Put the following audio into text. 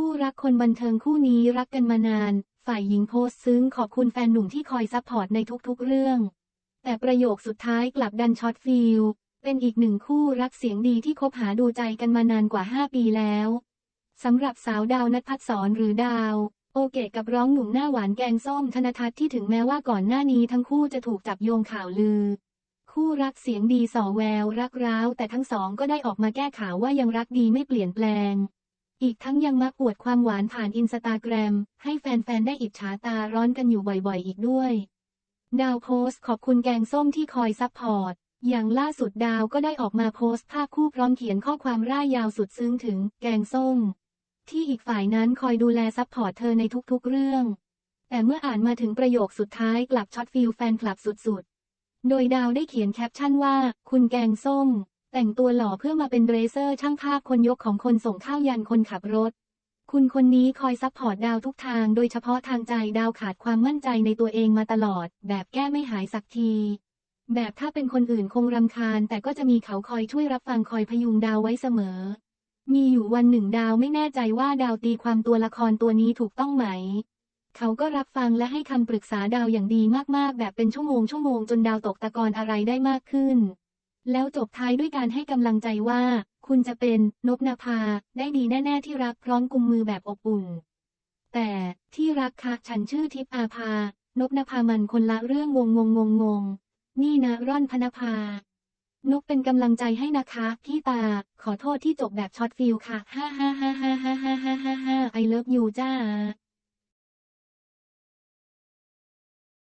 คู่รักคนบันเทิงคู่นี้รักกันมานาน ฝ่ายหญิงโพสต์ซึ้งขอบคุณแฟนหนุ่มที่คอยซัพพอร์ตในทุกๆเรื่อง แต่ประโยคสุดท้ายกลับดันช็อตฟิลเป็นอีกหนึ่งคู่รักเสียงดีที่คบหาดูใจกันมานานกว่า 5 ปีแล้วสำหรับสาวดาวนัทพัฒสอนหรือดาว โอเกะกับร้องหนุ่มหน้าหวานแกงส้มธนทัศน์ที่ถึงแม้ว่าก่อนหน้านี้ทั้งคู่จะถูกจับโยงข่าวลือ คู่รักเสียงดีสอแวว รักร้าวแต่ทั้งสองก็ได้ออกมาแก้ข่าวว่ายังรักดีไม่เปลี่ยนแปลง อีกทั้งยังมักอวดความหวานผ่านอินสตาแกรม ให้แฟนๆ ได้อิจฉาตาร้อนกันอยู่บ่อยๆ อีกด้วย ดาวโพสต์ขอบคุณแกงส้มที่คอยซัพพอร์ต อย่างล่าสุดดาวก็ได้ออกมาโพสต์ภาพคู่พร้อมเขียนข้อความร่ายยาวสุดซึ้งถึงแกงส้ม ที่อีกฝ่ายนั้นคอยดูแลซัพพอร์ตเธอในทุกๆ เรื่อง แต่เมื่ออ่านมาถึงประโยคสุดท้ายกลับช็อตฟิลแฟนคลับสุดๆ โดยดาวได้เขียนแคปชั่นว่า คุณแกงส้ม แต่งตัวหล่อเพื่อมาเป็นเรเซอร์ช่างภาพคนยกของคนส่งข้าวยันคนขับรถ คุณคนนี้คอยซัพพอร์ตดาวทุกทาง โดยเฉพาะทางใจดาวขาดความมั่นใจในตัวเองมาตลอด แบบแก้ไม่หายสักที แบบถ้าเป็นคนอื่นคงรำคาญ แต่ก็จะมีเขาคอยช่วยรับฟังคอยพยุงดาวไว้เสมอ มีอยู่วันหนึ่งดาวไม่แน่ใจว่าดาวตีความตัวละครตัวนี้ถูกต้องไหมเขาก็รับฟังและให้คำปรึกษาดาวอย่างดีมากๆ แบบเป็นชั่วโมงชั่วโมงจนดาวตกตะกอนอะไรได้มากขึ้น แล้วจบท้ายด้วยการให้กำลังใจว่า คุณจะเป็นนบนาภาได้ดีแน่ ๆ ที่รักพร้อมกุมมือแบบอบอุ่น แต่ที่รักคะฉันชื่อทิพอาภานบนาภามันคนละเรื่องงงงงงงงนี่นะร่อนพนภานกเป็นกำลังใจให้นะคะพี่ตา ขอโทษที่จบแบบช็อตฟิลค่ะ ฮ่าฮ่าฮ่าฮ่าฮ่าฮ่าฮ่าฮ่าไอเลิฟยูจ้า